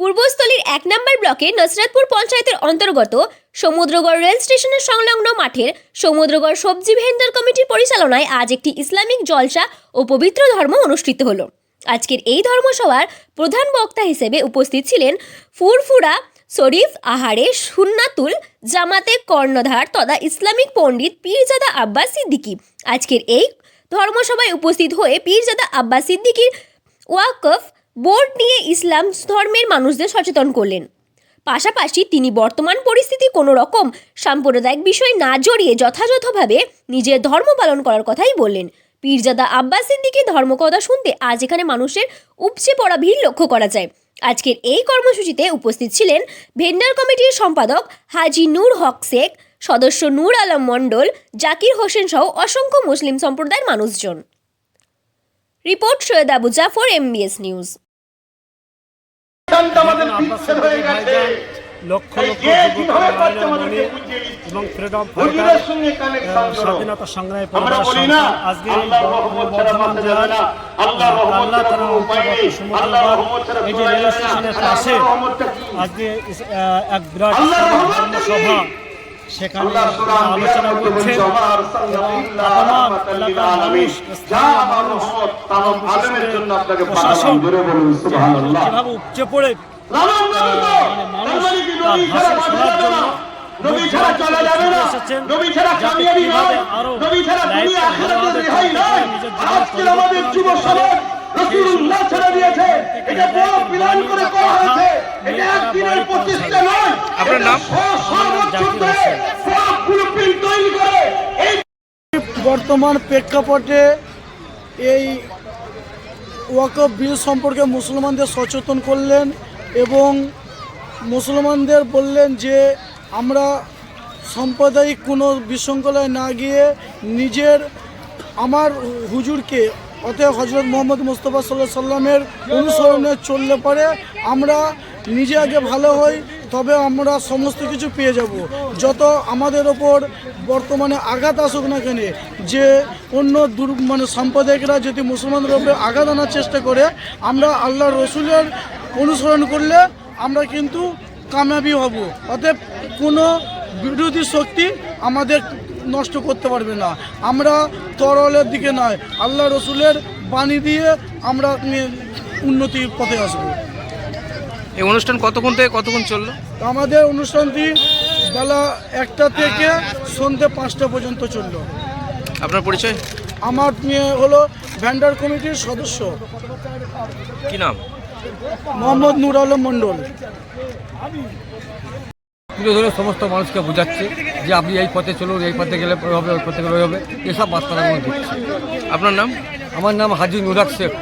পূর্বস্থলীর এক নম্বর ব্লকে নসরাতপুর পঞ্চায়েতের অন্তর্গত সমুদ্রগড় রেল স্টেশনের সংলগ্ন মাঠের সমুদ্রগড় সবজি ভেন্ডার কমিটির পরিচালনায় আজ একটি ইসলামিক জলসা ও পবিত্র ধর্ম অনুষ্ঠিত হলো। আজকের এই ধর্মসভার প্রধান বক্তা হিসেবে উপস্থিত ছিলেন ফুরফুরা শরীফ আহারে সুন্নাতুল জামাতে কর্ণধার তথা ইসলামিক পণ্ডিত পীরজাদা আব্বাস সিদ্দিকী। আজকের এই ধর্মসভায় উপস্থিত হয়ে পীরজাদা আব্বাস সিদ্দিকীর ওয়াকফ বোর্ড নিয়ে ইসলাম ধর্মের মানুষদের সচেতন করলেন। পাশাপাশি তিনি বর্তমান পরিস্থিতি কোনো রকম সাম্প্রদায়িক বিষয় না জড়িয়ে যথাযথভাবে নিজের ধর্ম পালন করার কথাই বললেন। পীরজাদা আব্বাস সিদ্দিকীর ধর্মকথা শুনতে আজ এখানে মানুষের উপচে পড়া ভিড় লক্ষ্য করা যায়। আজকের এই কর্মসূচিতে উপস্থিত ছিলেন ভেন্ডার কমিটির সম্পাদক হাজি নূর হক শেখ, সদস্য নূর আলম মণ্ডল, জাকির হোসেন সহ অসংখ্য মুসলিম সম্প্রদায়ের মানুষজন। Report Syed Abu Jafar, MBS news. সিদ্ধান্ত আমাদের বিচ্ছেদ হয়ে গেছে। লক্ষ এবং ফ্রিডম স্বাধীনতা সংগ্রামী আজকে বর্ধমান আল্লাহ এই যে রেল স্টেশনের পাশে কি? আজকে এক বিরাট কি? উপচে পড়ে মানে মানে কি তার নবী ভাষণ ছাড়া শোনার বাঁচা যাবে জন্য না? নবী ছাড়া চলা যাবে না। এসেছেন, নবী ছাড়া যাতে কামিয়াবি কীভাবে নয়। আরও নবী ছাড়া দুনিয়া লাইফটা আখিরাতের ভালোভাবে রেহাই চলতে নয়। পারে, নিজের জীবন আজকে আমাদের যুব সমাজ রসুল্লাহ ছেড়ে দিয়েছে। এটা বড় প্ল্যান করে করা হয়েছে। এটা একদিনের প্রচেষ্টা নয়। আপনার নাম? সব ব্লুপ্রিন্ট তৈরি করে এই বর্তমান প্রেক্ষাপটে এই ওয়াকফ বিল সম্পর্কে মুসলমানদের সচেতন করলেন এবং মুসলমানদের বললেন যে আমরা সাম্প্রদায়িক কোনো বিশৃঙ্খলায় না গিয়ে নিজের, আমার হুজুরকে, অতএব হজরত মোহাম্মদ মুস্তফা সাল্লাহ সাল্লামের অনুসরণে চললে পরে, আমরা নিজে আগে ভালো হই তবে আমরা সমস্ত কিছু পেয়ে যাব। যত আমাদের ওপর বর্তমানে আঘাত আসুক না কেন, যে অন্য দুর মানে সাম্প্রদায়িকরা যদি মুসলমানদের ওপরে আঘাত আনার চেষ্টা করে, আমরা আল্লাহ রসুলের অনুসরণ করলে আমরা কিন্তু কামিয়াবি হব। অতএব কোনো বিরোধী শক্তি আমাদের নষ্ট করতে পারবে না। আমরা তরলের দিকে নয় আল্লাহ রসুলের বাণী দিয়ে আমরা উন্নতির পথে আসব। এই অনুষ্ঠান কতক্ষণ থেকে কতক্ষণ চলল? আমাদের অনুষ্ঠানটি বেলা একটা থেকে সন্ধ্যে পাঁচটা পর্যন্ত চলল। আপনার পরিচয়? আমার হলো ভ্যান্ডার কমিটির সদস্য। কি নাম? মোহাম্মদ নুর আলম মণ্ডল। তুলে ধরে সমস্ত মানুষকে বোঝাচ্ছে যে আপনি এই পথে চলুন এই পথে গেলে হবে ওই পথে গেলে হবে। এসব বার্তাটা দিচ্ছে আপনার নাম? আমার নাম হাজি নুরাক শেখ।